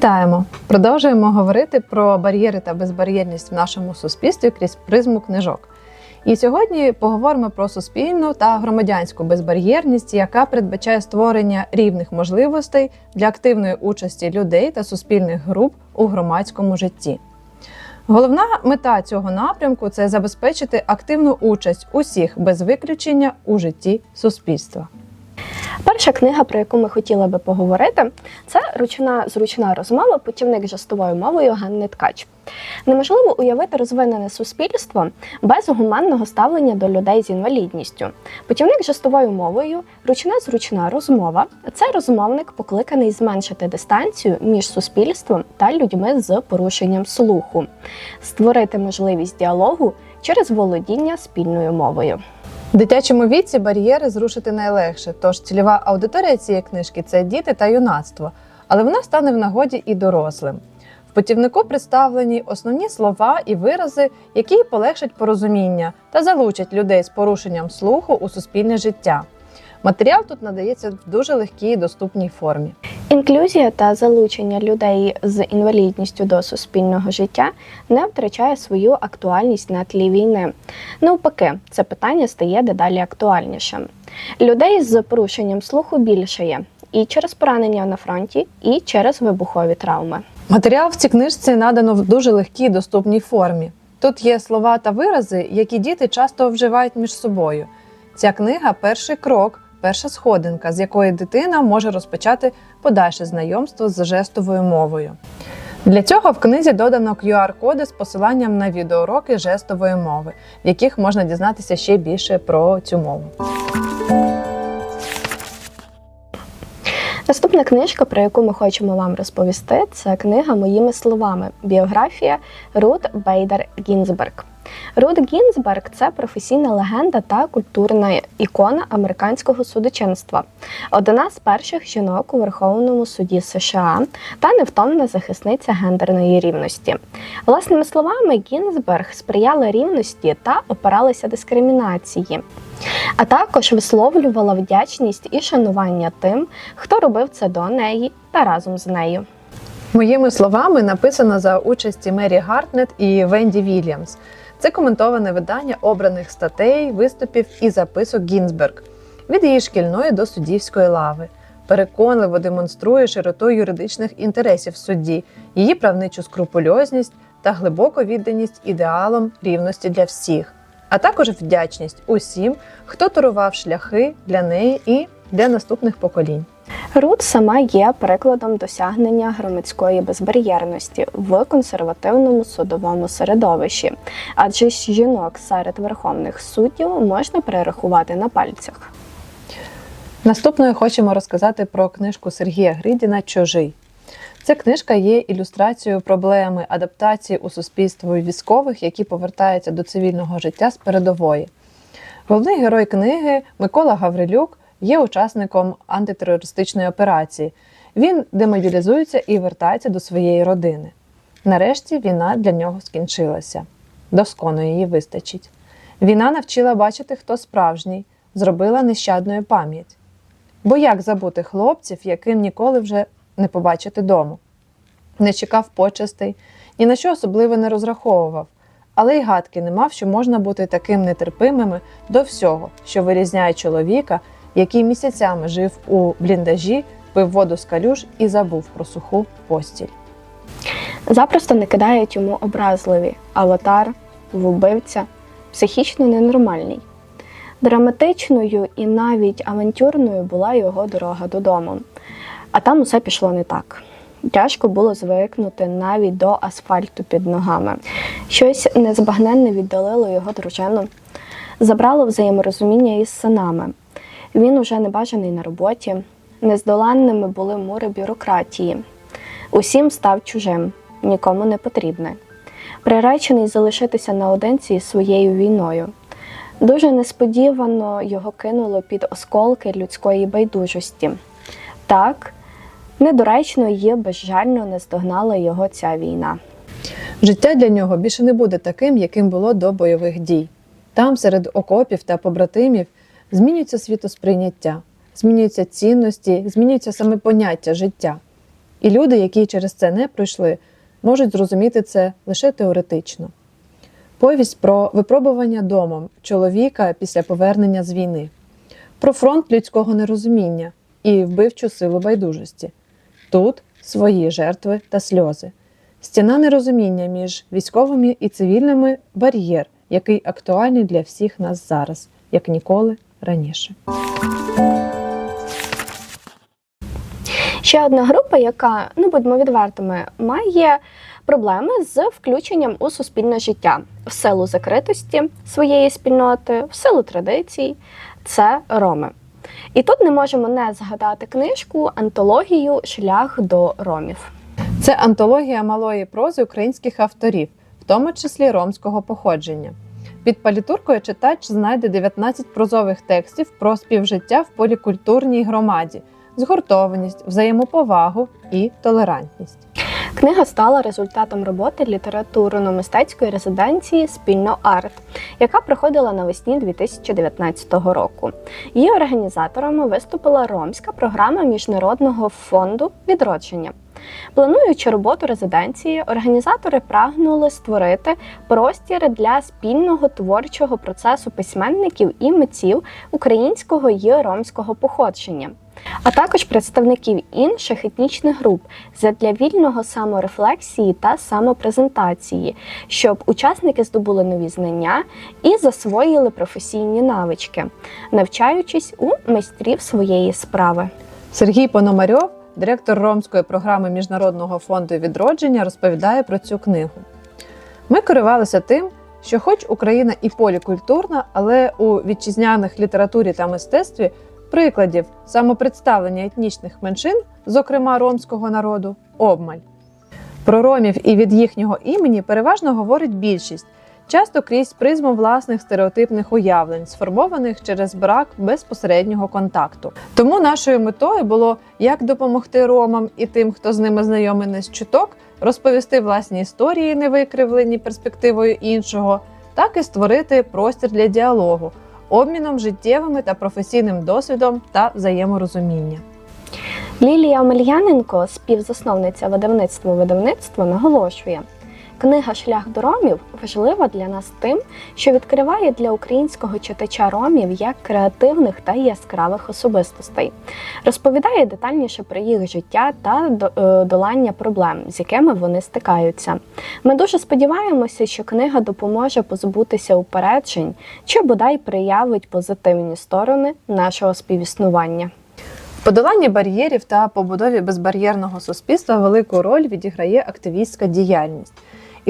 Вітаємо! Продовжуємо говорити про бар'єри та безбар'єрність в нашому суспільстві крізь призму книжок. І сьогодні поговоримо про суспільну та громадянську безбар'єрність, яка передбачає створення рівних можливостей для активної участі людей та суспільних груп у громадському житті. Головна мета цього напрямку це забезпечити активну участь усіх без виключення у житті суспільства. Перша книга, про яку ми хотіли би поговорити, це ручна зручна розмова, путівник жестовою мовою Ганни Ткач. Неможливо уявити розвинене суспільство без гуманного ставлення до людей з інвалідністю. Путівник жестовою мовою, ручна зручна розмова це розмовник, покликаний зменшити дистанцію між суспільством та людьми з порушенням слуху, створити можливість діалогу через володіння спільною мовою. В дитячому віці бар'єри зрушити найлегше, тож цільова аудиторія цієї книжки це діти та юнацтво, але вона стане в нагоді і дорослим. В путівнику представлені основні слова і вирази, які полегшать порозуміння та залучать людей з порушенням слуху у суспільне життя. Матеріал тут надається в дуже легкій і доступній формі. Інклюзія та залучення людей з інвалідністю до суспільного життя не втрачає свою актуальність на тлі війни. Навпаки, це питання стає дедалі актуальнішим. Людей з порушенням слуху більше є і через поранення на фронті, і через вибухові травми. Матеріал в цій книжці надано в дуже легкій доступній формі. Тут є слова та вирази, які діти часто вживають між собою. Ця книга перший крок, перша сходинка, з якої дитина може розпочати подальше знайомство з жестовою мовою. Для цього в книзі додано QR-коди з посиланням на відеоуроки жестової мови, в яких можна дізнатися ще більше про цю мову. Наступна книжка, про яку ми хочемо вам розповісти, це книга моїми словами біографія Рут Бейдер Гінзберг. Рут Гінзберг це професійна легенда та культурна ікона американського судочинства, одна з перших жінок у Верховному суді США та невтомна захисниця гендерної рівності. Власними словами, Гінзберг сприяла рівності та опиралася дискримінації. А також висловлювала вдячність і шанування тим, хто робив це до неї та разом з нею. Моїми словами написано за участі Мері Гартнет і Венді Вільямс. Це коментоване видання обраних статей, виступів і записок Гінзберг від її шкільної до суддівської лави. Переконливо демонструє широту юридичних інтересів судді, її правничу скрупульозність та глибоку відданість ідеалам рівності для всіх, а також вдячність усім, хто турував шляхи для неї і для наступних поколінь. Рут сама є прикладом досягнення громадської безбар'єрності в консервативному судовому середовищі, адже жінок серед верховних суддів можна перерахувати на пальцях. Наступною хочемо розказати про книжку Сергія Гридіна Чужий. Ця книжка є ілюстрацією проблеми адаптації у суспільство військових, які повертаються до цивільного життя з передової. Головний герой книги Микола Гаврилюк є учасником антитерористичної операції. Він демобілізується і вертається до своєї родини. Нарешті війна для нього скінчилася. Досконо її вистачить. Війна навчила бачити, хто справжній, зробила нещадною пам'ять. Бо як забути хлопців, яким ніколи вже не побачити дому? Не чекав почестей, ні на що особливо не розраховував, але й гадки не мав, що можна бути таким нетерпимими до всього, що вирізняє чоловіка, який місяцями жив у бліндажі, пив воду з калюж і забув про суху постіль. Запросто не кидають йому образливі аватар, вбивця, психічно ненормальний. Драматичною і навіть авантюрною була його дорога додому. А там усе пішло не так. Тяжко було звикнути навіть до асфальту під ногами. Щось незбагненне віддалило його дружину, забрало взаєморозуміння із синами. Він уже не бажаний на роботі, нездоланними були мури бюрократії. Усім став чужим, нікому не потрібне. Приречений залишитися наодинці із своєю війною. Дуже несподівано його кинуло під осколки людської байдужості. Так, недоречно і безжально наздогнала його ця війна. Життя для нього більше не буде таким, яким було до бойових дій. Там, серед окопів та побратимів, змінюється світосприйняття, змінюються цінності, змінюється саме поняття життя. І люди, які через це не пройшли, можуть зрозуміти це лише теоретично. Повість про випробування домом чоловіка після повернення з війни, про фронт людського нерозуміння і вбивчу силу байдужості. Тут свої жертви та сльози. Стіна нерозуміння між військовими і цивільними бар'єр, який актуальний для всіх нас зараз, як ніколи раніше. Ще одна група, яка, ну будьмо відвертими, має проблеми з включенням у суспільне життя в силу закритості своєї спільноти, в силу традицій, це роми. І тут не можемо не згадати книжку антологію Шлях до ромів. Це антологія малої прози українських авторів, в тому числі ромського походження. Під палітуркою читач знайде 19 прозових текстів про співжиття в полікультурній громаді, згуртованість, взаємоповагу і толерантність. Книга стала результатом роботи літературно-мистецької резиденції Спільно арт, яка проходила навесні 2019 року. Її організаторами виступила ромська програма Міжнародного фонду відродження. Плануючи роботу резиденції, організатори прагнули створити простір для спільного творчого процесу письменників і митців українського і ромського походження, а також представників інших етнічних груп задля вільного саморефлексії та самопрезентації, щоб учасники здобули нові знання і засвоїли професійні навички, навчаючись у майстрів своєї справи. Сергій Пономарьов, директор ромської програми Міжнародного фонду відродження, розповідає про цю книгу. Ми керувалися тим, що, хоч Україна і полікультурна, але у вітчизняних літературі та мистецтві прикладів самопредставлення етнічних меншин, зокрема ромського народу, обмаль. Про ромів і від їхнього імені переважно говорить більшість, часто крізь призму власних стереотипних уявлень, сформованих через брак безпосереднього контакту. Тому нашою метою було як допомогти ромам і тим, хто з ними знайомий з чуток, розповісти власні історії, не викривлені перспективою іншого, так і створити простір для діалогу, обміном життєвими та професійним досвідом та взаєморозуміння. Лілія Омельяненко, співзасновниця видавництва видавництва, наголошує. Книга Шлях до ромів важлива для нас тим, що відкриває для українського читача ромів як креативних та яскравих особистостей, розповідає детальніше про їх життя та е, долання проблем, з якими вони стикаються. Ми дуже сподіваємося, що книга допоможе позбутися упереджень чи бодай проявить позитивні сторони нашого співіснування. Подоланні бар'єрів та побудові безбар'єрного суспільства велику роль відіграє активістська діяльність.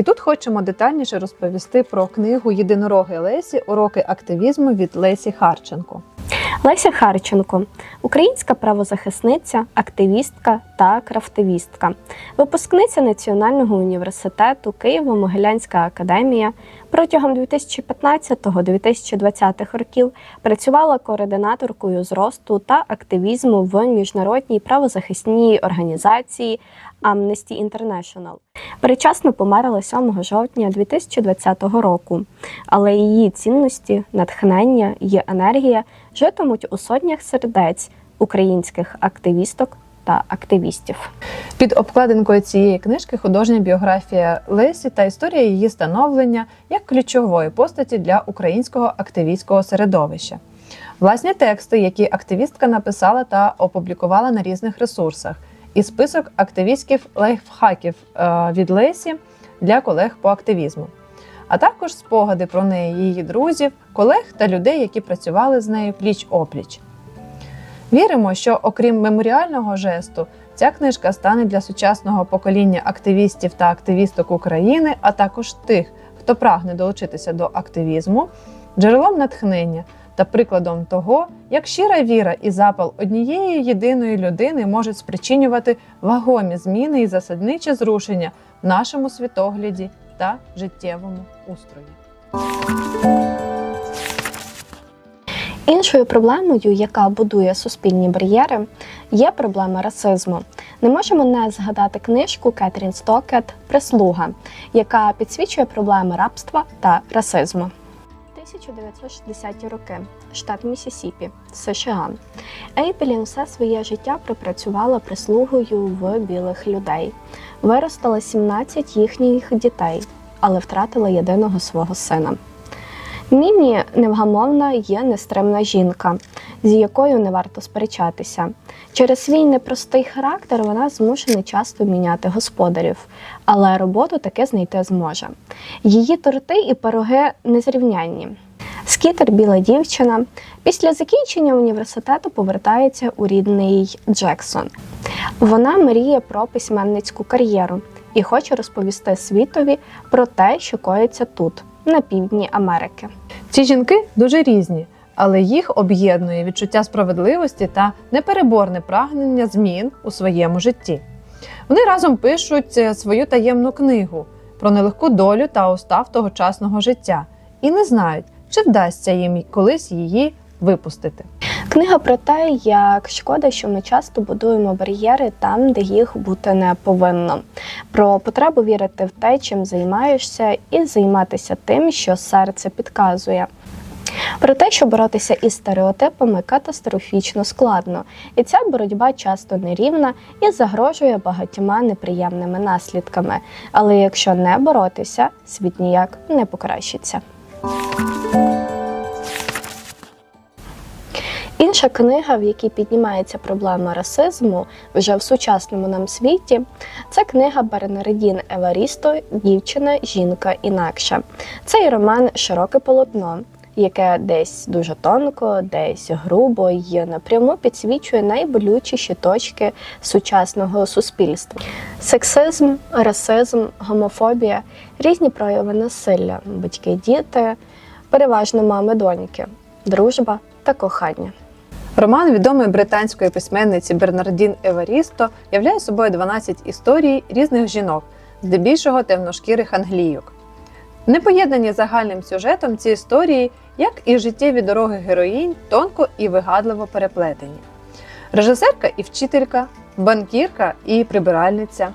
І тут хочемо детальніше розповісти про книгу Єдинороги Лесі Уроки активізму від Лесі Харченко. Леся Харченко, українська правозахисниця, активістка та крафтивістка, випускниця Національного університету Києво-Могилянська академія. Протягом 2015-2020 років працювала координаторкою зросту та активізму в міжнародній правозахисній організації Amnesty International. Перечасно померла 7 жовтня 2020 року, але її цінності, натхнення і енергія житимуть у сотнях сердець українських активісток та активістів. Під обкладинкою цієї книжки художня біографія Лесі та історія її становлення як ключової постаті для українського активістського середовища. Власні тексти, які активістка написала та опублікувала на різних ресурсах, і список активістських лайфхаків е, від Лесі для колег по активізму, а також спогади про неї, її друзів, колег та людей, які працювали з нею пліч опліч. Віримо, що окрім меморіального жесту, ця книжка стане для сучасного покоління активістів та активісток України, а також тих, хто прагне долучитися до активізму, джерелом натхнення та прикладом того, як щира віра і запал однієї єдиної людини можуть спричинювати вагомі зміни і засадниче зрушення в нашому світогляді та життєвому устрої. Іншою проблемою, яка будує суспільні бар'єри, є проблема расизму. Не можемо не згадати книжку Кетрін Стокет Прислуга, яка підсвічує проблеми рабства та расизму. 1960-ті роки, штат Місісіпі, США. Ейпелін все своє життя пропрацювала прислугою в білих людей. Виростила 17 їхніх дітей, але втратила єдиного свого сина. Міні невгамовна є нестримна жінка, з якою не варто сперечатися. Через свій непростий характер вона змушена часто міняти господарів, але роботу таки знайти зможе. Її торти і пироги незрівнянні. Скітер біла дівчина. Після закінчення університету повертається у рідний Джексон. Вона мріє про письменницьку кар'єру і хоче розповісти світові про те, що коїться тут, на півдні Америки. Ці жінки дуже різні, але їх об'єднує відчуття справедливості та непереборне прагнення змін у своєму житті. Вони разом пишуть е, свою таємну книгу про нелегку долю та устав тогочасного життя і не знають, чи вдасться їм колись її випустити. Книга про те, як шкода, що ми часто будуємо бар'єри там, де їх бути не повинно. Про потребу вірити в те, чим займаєшся, і займатися тим, що серце підказує. Про те, що боротися із стереотипами катастрофічно складно, і ця боротьба часто нерівна і загрожує багатьма неприємними наслідками. Але якщо не боротися, світ ніяк не покращиться. Інша книга, в якій піднімається проблема расизму вже в сучасному нам світі, це книга Бернардін Еварісто Дівчина, жінка інакша. Цей роман широке полотно, яке десь дуже тонко, десь грубо й напряму підсвічує найболючіші точки сучасного суспільства: сексизм, расизм, гомофобія, різні прояви насилля, батьки, діти, переважно мами, доньки, дружба та кохання. Роман відомої британської письменниці Бернардін Еварісто являє собою 12 історій різних жінок, здебільшого темношкірих англійок. Не поєднані загальним сюжетом ці історії, як і життєві дороги героїнь, тонко і вигадливо переплетені. Режисерка і вчителька, банкірка і прибиральниця,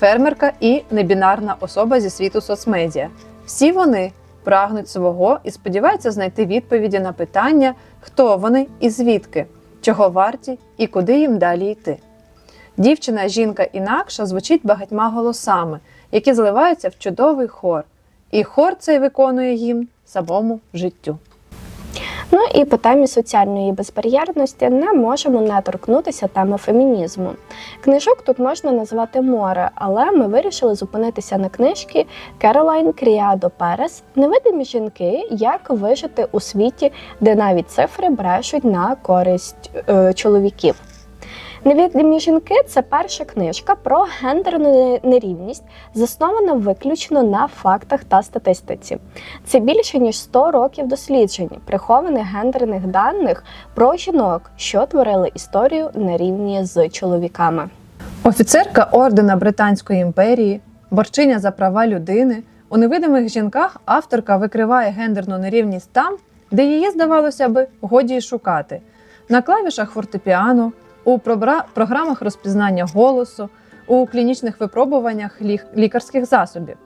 фермерка і небінарна особа зі світу соцмедіа. Всі вони прагнуть свого і сподіваються знайти відповіді на питання, хто вони і звідки, чого варті і куди їм далі йти. Дівчина, жінка інакша звучить багатьма голосами, які зливаються в чудовий хор, і хор цей виконує їм самому життю. Ну і по темі соціальної безбар'єрності не можемо не торкнутися теми фемінізму. Книжок тут можна назвати море, але ми вирішили зупинитися на книжці Керолайн Кріадо Перес Невидимі жінки, як вижити у світі, де навіть цифри брешуть на користь е, чоловіків. Невідомі жінки це перша книжка про гендерну нерівність, заснована виключно на фактах та статистиці. Це більше ніж 100 років досліджень, прихованих гендерних даних про жінок, що творили історію на рівні з чоловіками. Офіцерка ордена Британської імперії, борчиня за права людини. У невидимих жінках авторка викриває гендерну нерівність там, де її, здавалося би, годі й шукати. На клавішах фортепіано, у програмах розпізнання голосу, у клінічних випробуваннях лікарських засобів.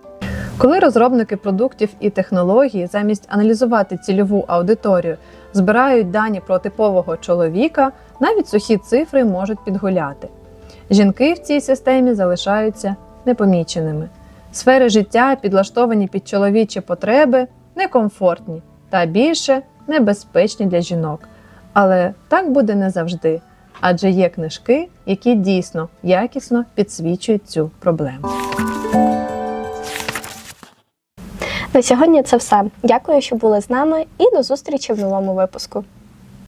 Коли розробники продуктів і технологій замість аналізувати цільову аудиторію збирають дані про типового чоловіка, навіть сухі цифри можуть підгуляти. Жінки в цій системі залишаються непоміченими. Сфери життя, підлаштовані під чоловічі потреби, некомфортні та більше небезпечні для жінок. Але так буде не завжди, адже є книжки, які дійсно якісно підсвічують цю проблему. На сьогодні це все. Дякую, що були з нами, і до зустрічі в новому випуску.